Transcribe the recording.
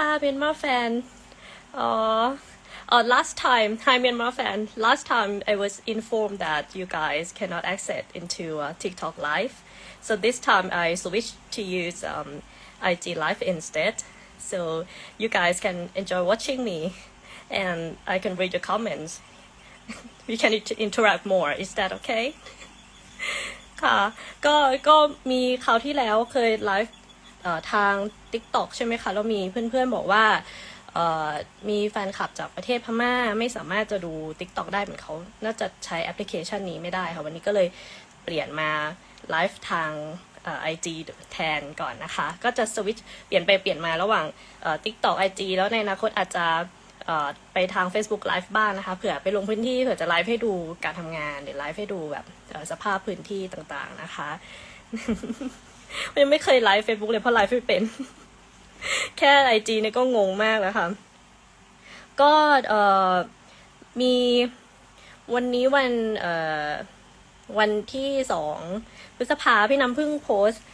ค่ะเมียนมาแฟนอ๋อ Uh, last time, hi Myanmar fan. Last time I was informed that you guys cannot access into uh, TikTok Live, so this time I switched to use um, IG Live instead. So you guys can enjoy watching me, and I can read your comments. we can int- interact more. Is that okay? ค่ะก็ก็มีคราวที่แล้วเคยไลฟ์ ทาง TikTok ใช่ไหมคะ แล้วมีเพื่อนๆบอกว่ามีแฟนคลับจากประเทศพม่าไม่สามารถจะดู TikTok ได้เหมือนเขา น่าจะใช้แอปพลิเคชันนี้ไม่ได้ค่ะ วันนี้ก็เลยเปลี่ยนมาไลฟ์ทางไอจีแทนก่อนนะคะ ก็จะสวิตช์เปลี่ยนไปเปลี่ยนมาระหว่างเอ่อ TikTok IG แล้วในอนาคตอาจจะไปทาง Facebook Live บ้างนะคะ เผื่อไปลงพื้นที่เผื่อจะไลฟ์ให้ดูการทำงานหรือไลฟ์ให้ดูแบบสภาพพื้นที่ต่างๆนะคะ ยังไม่เคยไลฟ์เฟซบุ๊กเลยเพราะไลฟ์ไม่เป็น แค่ไอจีเนี่ยก็งงมากแล้วค่ะ ก็เอ่อมีวันนี้วันเอ่อวันที่สองพฤษภาพี่น้ำพึ่งโพสต์